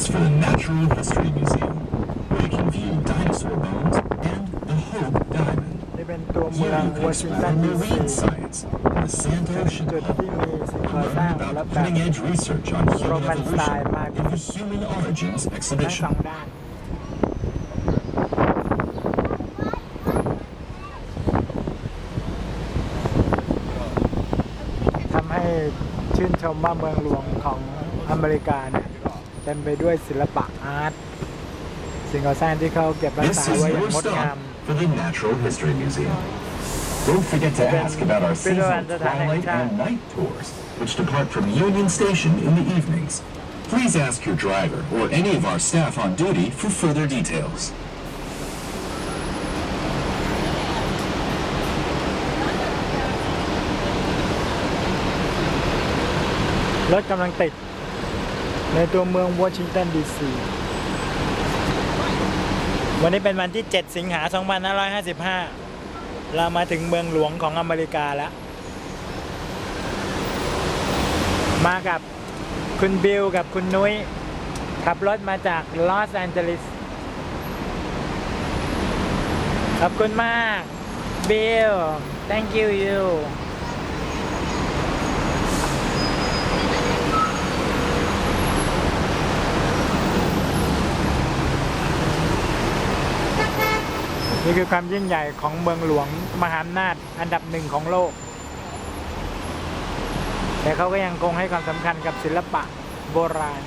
entrance for the Natural History Museum, where you can view dinosaur bones and the Hope Diamond. นี่เป็นตัวเมื Here อง you can วอชิงตัน explore ดีซี marine science and the sand เป็น ocean. จุดที่มีสิ่งก่อสร้าง Learn และ about แบบ cutting edge research on human Roman style evolution มาก in the Human Origins ทั้งส exhibition. องด้าน ทำให้ชื่นชมว่าเมืองหลวงของอเมริกาเนี่ย เต็มไปด้วยศิลปะอาร์ตสิ่งก่อสร้างที่เขาเก็บรัก This ษา is ไว้อย่าง your งดงาม stop for the Natural History Museum. Don't forget to ask about our Pero seasonal ando tayo twilight dyan. and night tours, which depart from Union Station in the evenings. Please ask your driver or any of our staff on duty for further details. รถกำลังติด ในตัวเมืองวอชิงตันดีซีวันนี้เป็นวันที่ 7 สิงหา 2555 เรามาถึงเมืองหลวงของอเมริกาแล้ว มากับคุณบิลกับคุณนุ้ย ขับรถมาจากลอสแอนเจลิส ขอบคุณมาก บิล thank you you นี่คือความยิ่งใหญ่ของเมืองหลวงมหาอำนาจอันดับหนึ่งของโลก แต่เขาก็ยังคงให้ความสำคัญกับศิลปะโบราณ